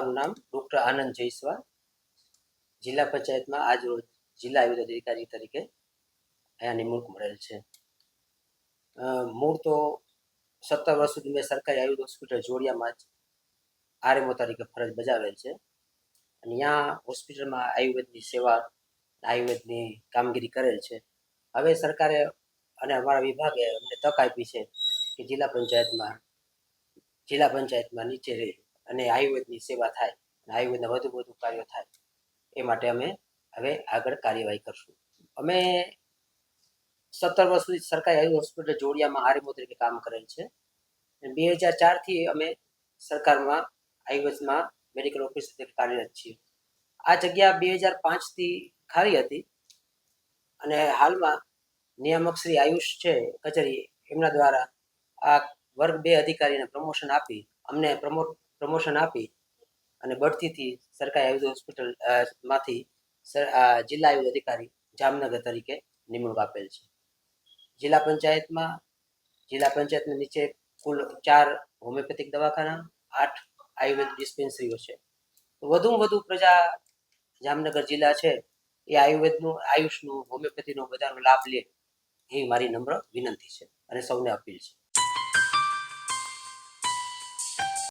Doctor આનંદ જયસ્વા જિલ્લા પંચાયતમાં આજ રોજ જિલ્લા આયુર્વેદ અધિકારી તરીકે અહીંયા નિમણૂક મળેલ છે. મૂળ તો સત્તર વર્ષ સુધી મેં સરકારી આયુર્વેદ હોસ્પિટલ જોડિયામાં જ આરએમઓ તરીકે ફરજ બજાવેલ છે. અને ત્યાં હોસ્પિટલમાં આયુર્વેદની સેવા આયુર્વેદની કામગીરી કરેલ છે. હવે સરકારે અને અમારા વિભાગે અમને તક આપી છે કે જિલ્લા પંચાયતમાં જિલ્લા પંચાયતમાં નીચે રહી. અને આયુર્વેદની સેવા થાય આયુર્વેદના વધુ વધુ કાર્યો થાય, એ માટે અમે હવે આગળ કાર્યવાહી કરશું. અમે સત્તર વર્ષ સુધી સરકારી આયુર્વેદ હોસ્પિટલ જોડિયામાં આરએમઓ તરીકે કામ કરેલ છે બે હજાર ચારથી અમે સરકારમાં આયુર્વેદમાં મેડિકલ ઓફિસ તરીકે કાર્યરત છીએ. આ જગ્યા બે હજાર પાંચથી ખાલી હતી અને હાલમાં નિયામક શ્રી આયુષ છે કચેરી, એમના દ્વારા આ વર્ગ બે અધિકારીને પ્રમોશન આપી અમને પ્રમોટ પ્રમોશન આપી અને બઢતીથી સરકારી આયુર્વેદ હોસ્પિટલમાંથી જિલ્લા આયુર્વેદ અધિકારી જામનગર તરીકે નિમણૂક આપેલ છે. જિલ્લા પંચાયતમાં, જિલ્લા પંચાયતની નીચે કુલ ચાર હોમિયોપેથિક દવાખાના, આઠ આયુર્વેદ ડિસ્પેન્સરીઓ છે. વધુમાં વધુ પ્રજા જામનગર જિલ્લા છે એ આયુર્વેદનું, આયુષનું, હોમિયોપેથીનો બધાનો લાભ લે એ મારી નમ્ર વિનંતી છે અને સૌને અપીલ છે.